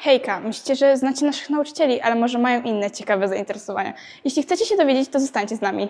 Hejka, myślicie, że znacie naszych nauczycieli, ale może mają inne ciekawe zainteresowania. Jeśli chcecie się dowiedzieć, to zostańcie z nami.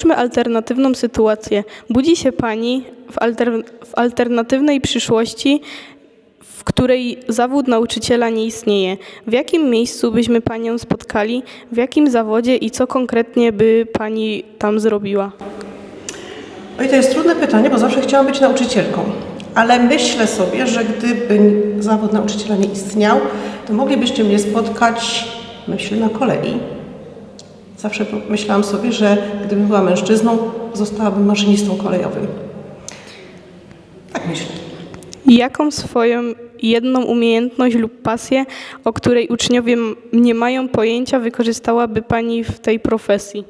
Spójrzmy alternatywną sytuację. Budzi się Pani w, alter, w alternatywnej przyszłości, w której zawód nauczyciela nie istnieje. W jakim miejscu byśmy Panią spotkali, w jakim zawodzie i co konkretnie by Pani tam zrobiła? Oj, to jest trudne pytanie, bo zawsze chciałam być nauczycielką. Ale myślę sobie, że gdyby zawód nauczyciela nie istniał, to moglibyście mnie spotkać, myślę, na kolei. Zawsze myślałam sobie, że gdybym była mężczyzną, zostałabym maszynistą kolejowym. Tak myślę. Jaką swoją jedną umiejętność lub pasję, o której uczniowie nie mają pojęcia, wykorzystałaby Pani w tej profesji?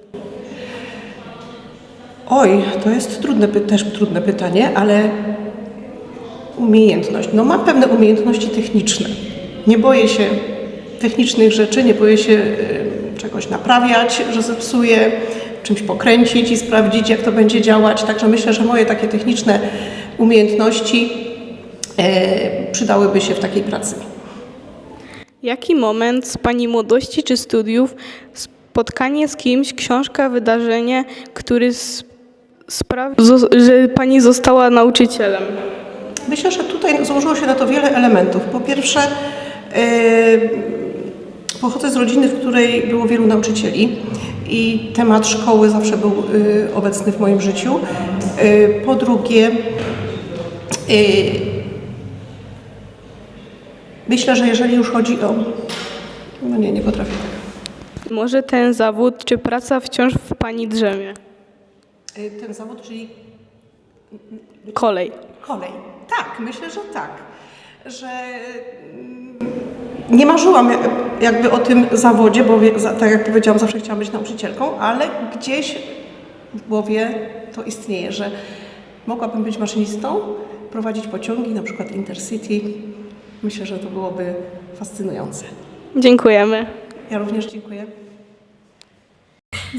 Oj, to jest trudne, też trudne pytanie, ale umiejętność. No mam pewne umiejętności techniczne. Nie boję się technicznych rzeczy, nie boję się czegoś naprawiać, że zepsuję, czymś pokręcić i sprawdzić, jak to będzie działać. Także myślę, że moje takie techniczne umiejętności e, przydałyby się w takiej pracy. Jaki moment z Pani młodości czy studiów, spotkanie z kimś, książka, wydarzenie, który sprawił, że Pani została nauczycielem? Myślę, że tutaj złożyło się na to wiele elementów. Po pierwsze, e, pochodzę z rodziny, w której było wielu nauczycieli i temat szkoły zawsze był e, obecny w moim życiu. E, po drugie, e, myślę, że jeżeli już chodzi o. No nie, nie potrafię. Może ten zawód czy praca wciąż w Pani drzemie? E, Ten zawód, czyli Kolej. Kolej. Tak, myślę, że tak. Że nie marzyłam jak- jakby o tym zawodzie, bo tak jak powiedziałam, zawsze chciałam być nauczycielką, ale gdzieś w głowie to istnieje, że mogłabym być maszynistą, prowadzić pociągi, na przykład Intercity. Myślę, że to byłoby fascynujące. Dziękujemy. Ja również dziękuję.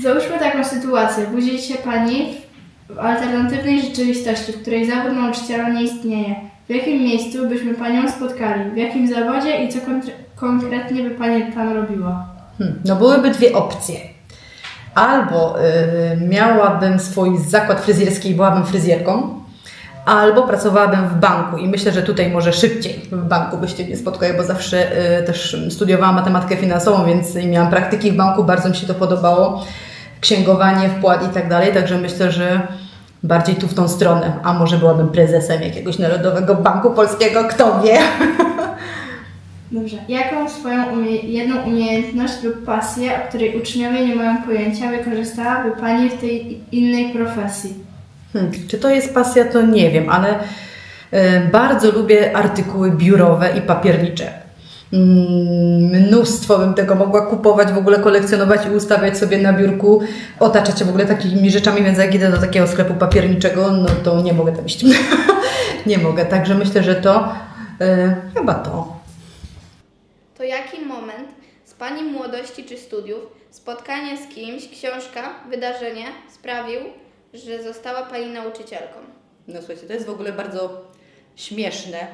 Załóżmy taką sytuację. Budzi się Pani w alternatywnej rzeczywistości, w której zawód nauczyciela nie istnieje. W jakim miejscu byśmy Panią spotkali? W jakim zawodzie i co konkre- konkretnie by Pani tam robiła? Hmm, no byłyby dwie opcje. Albo y, miałabym swój zakład fryzjerski i byłabym fryzjerką, albo pracowałabym w banku i myślę, że tutaj może szybciej w banku byście mnie spotkali, bo zawsze y, też studiowałam matematykę finansową, więc miałam praktyki w banku, bardzo mi się to podobało. Księgowanie, wkład i tak dalej, także myślę, że bardziej tu w tą stronę, a może byłabym prezesem jakiegoś Narodowego Banku Polskiego, kto wie. Dobrze. Jaką swoją umie- jedną umiejętność lub pasję, o której uczniowie nie mają pojęcia, wykorzystałaby Pani w tej innej profesji? Hmm, czy to jest pasja, to nie wiem, ale e, bardzo lubię artykuły biurowe i papiernicze. Mm, Mnóstwo bym tego mogła kupować, w ogóle kolekcjonować i ustawiać sobie na biurku, otaczać się w ogóle takimi rzeczami, więc jak idę do takiego sklepu papierniczego, no to nie mogę tam iść. nie mogę, także myślę, że to e, chyba to. To jaki moment z Pani młodości czy studiów, spotkanie z kimś, książka, wydarzenie sprawił, że została Pani nauczycielką? No słuchajcie, to jest w ogóle bardzo śmieszne,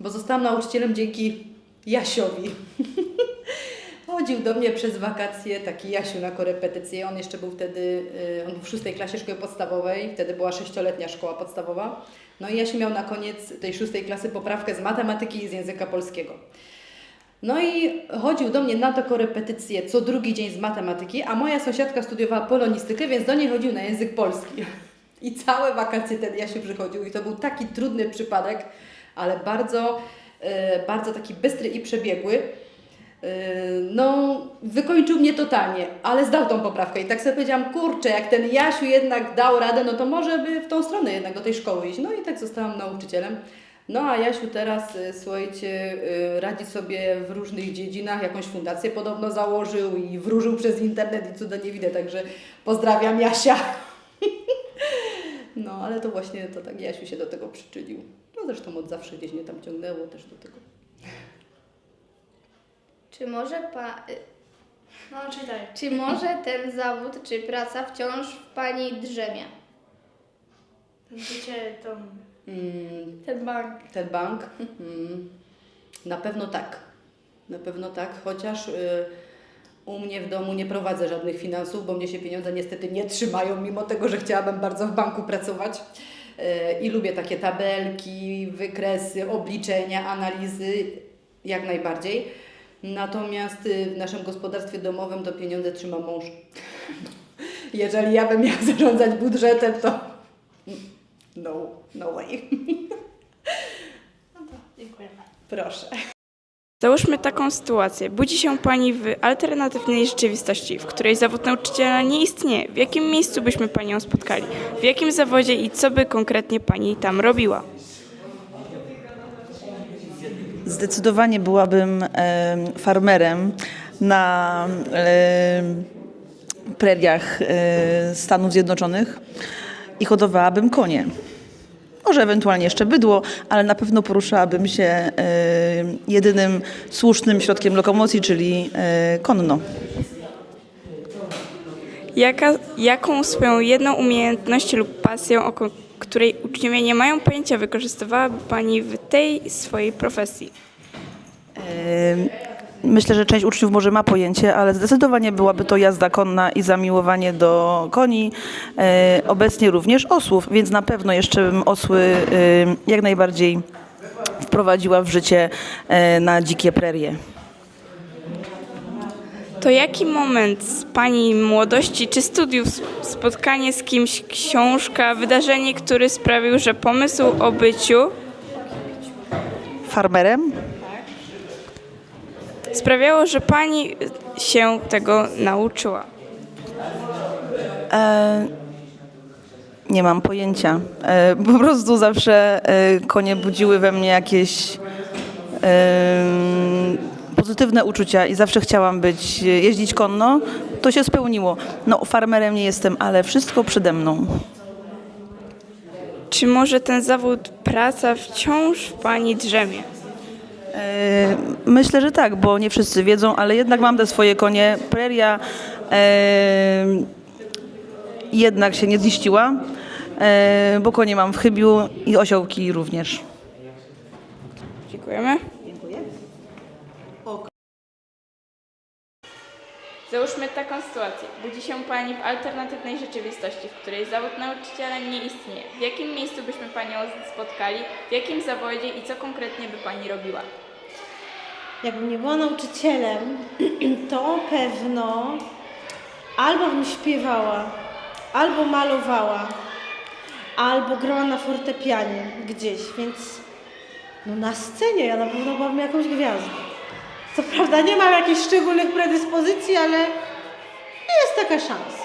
bo zostałam nauczycielem dzięki Jasiowi. Chodził do mnie przez wakacje taki Jasiu na korepetycję. On jeszcze był wtedy, y, on był w szóstej klasie szkoły podstawowej, wtedy była sześcioletnia szkoła podstawowa. No i Jasiu miał na koniec tej szóstej klasy poprawkę z matematyki i z języka polskiego. No i chodził do mnie na to korepetycję co drugi dzień z matematyki, a moja sąsiadka studiowała polonistykę, więc do niej chodził na język polski. I całe wakacje ten Jasiu przychodził i to był taki trudny przypadek, ale bardzo, bardzo taki bystry i przebiegły. Yy, No, wykończył mnie totalnie, ale zdał tą poprawkę i tak sobie powiedziałam, kurczę, jak ten Jasiu jednak dał radę, no to może by w tą stronę jednak do tej szkoły iść. No i tak zostałam nauczycielem. No a Jasiu teraz, y, słuchajcie, y, radzi sobie w różnych dziedzinach, jakąś fundację podobno założył i wróżył przez internet i cuda nie widzę, także pozdrawiam Jasia. No, ale to właśnie to tak Jasiu się do tego przyczynił. Zresztą od zawsze gdzieś mnie tam ciągnęło też do tego. Czy może pa... y, No, czytaj. Czy może ten zawód czy praca wciąż w Pani drzemie? Wiecie, to... Mm, Ten bank. ten bank? Mm, na pewno tak. Na pewno tak, chociaż y, u mnie w domu nie prowadzę żadnych finansów, bo mnie się pieniądze niestety nie trzymają, mimo tego, że chciałabym bardzo w banku pracować. Y, I lubię takie tabelki, wykresy, obliczenia, analizy, jak najbardziej. Natomiast y, w naszym gospodarstwie domowym to pieniądze trzyma mąż. Jeżeli ja bym miała zarządzać budżetem, to no, no way. Dziękujemy. Proszę. Załóżmy taką sytuację. Budzi się Pani w alternatywnej rzeczywistości, w której zawód nauczyciela nie istnieje. W jakim miejscu byśmy Panią spotkali? W jakim zawodzie i co by konkretnie Pani tam robiła? Zdecydowanie byłabym em, farmerem na em, preriach e, Stanów Zjednoczonych i hodowałabym konie. Może ewentualnie jeszcze bydło, ale na pewno poruszałabym się e, jedynym słusznym środkiem lokomocji, czyli e, konno. Jaka, jaką swoją jedną umiejętność lub pasję, o której uczniowie nie mają pojęcia, wykorzystywałaby Pani w tej swojej profesji? Myślę, że część uczniów może ma pojęcie, ale zdecydowanie byłaby to jazda konna i zamiłowanie do koni, e, obecnie również osłów, więc na pewno jeszcze bym osły e, jak najbardziej wprowadziła w życie e, na dzikie prerie. To jaki moment z Pani młodości czy studiów, spotkanie z kimś, książka, wydarzenie, który sprawił, że pomysł o byciu Farmerem? Sprawiało, że Pani się tego nauczyła? E, nie mam pojęcia. E, po prostu zawsze e, konie budziły we mnie jakieś e, pozytywne uczucia i zawsze chciałam być, jeździć konno. To się spełniło. No, farmerem nie jestem, ale wszystko przede mną. Czy może ten zawód, praca wciąż w Pani drzemie? E, Myślę, że tak, bo nie wszyscy wiedzą, ale jednak mam te swoje konie. Preria e, jednak się nie ziściła, e, bo konie mam w chybiu i osiołki również. Dziękujemy. Załóżmy taką sytuację. Budzi się Pani w alternatywnej rzeczywistości, w której zawód nauczyciela nie istnieje. W jakim miejscu byśmy Panią spotkali, w jakim zawodzie i co konkretnie by Pani robiła? Jakbym nie była nauczycielem, to pewno albo bym śpiewała, albo malowała, albo grała na fortepianie gdzieś, więc no na scenie ja na pewno byłabym jakąś gwiazdą. Co prawda nie mam jakichś szczególnych predyspozycji, ale jest taka szansa.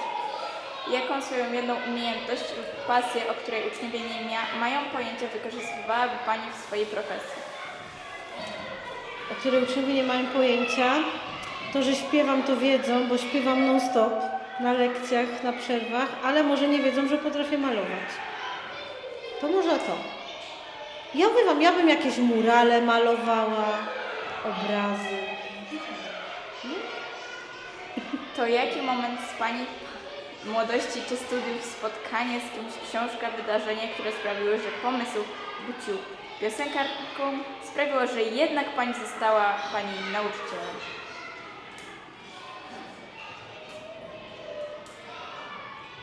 Jaką swoją jedną umiejętność lub pasję, o której uczniowie nie mia- mają pojęcia, wykorzystywałaby Pani w swojej profesji? o której uczniowie nie mają pojęcia. To, że śpiewam, to wiedzą, bo śpiewam non-stop na lekcjach, na przerwach, ale może nie wiedzą, że potrafię malować. To może to. Ja bywam, ja bym jakieś murale malowała, obrazy. To jaki moment z Pani młodości czy studiów, spotkanie z kimś, książka, wydarzenie, które sprawiły, że pomysł byciu piosenkarką sprawiło, że jednak Pani została Pani nauczycielem?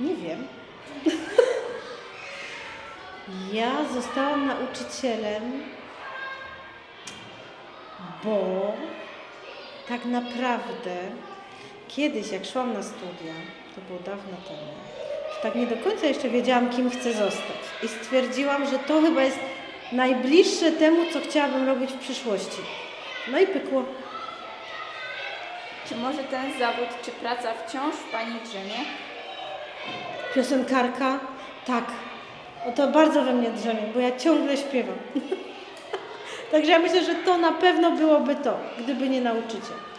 Nie wiem. Ja zostałam nauczycielem, bo tak naprawdę kiedyś, jak szłam na studia, to było dawno temu, tak nie do końca jeszcze wiedziałam, kim chcę zostać. I stwierdziłam, że to chyba jest najbliższe temu, co chciałabym robić w przyszłości. No i pykło. Czy może ten zawód czy praca wciąż w Pani drzemie? Piosenkarka? Tak. O to bardzo we mnie drzemie, bo ja ciągle śpiewam. Także ja myślę, że to na pewno byłoby to, gdyby nie nauczyciel.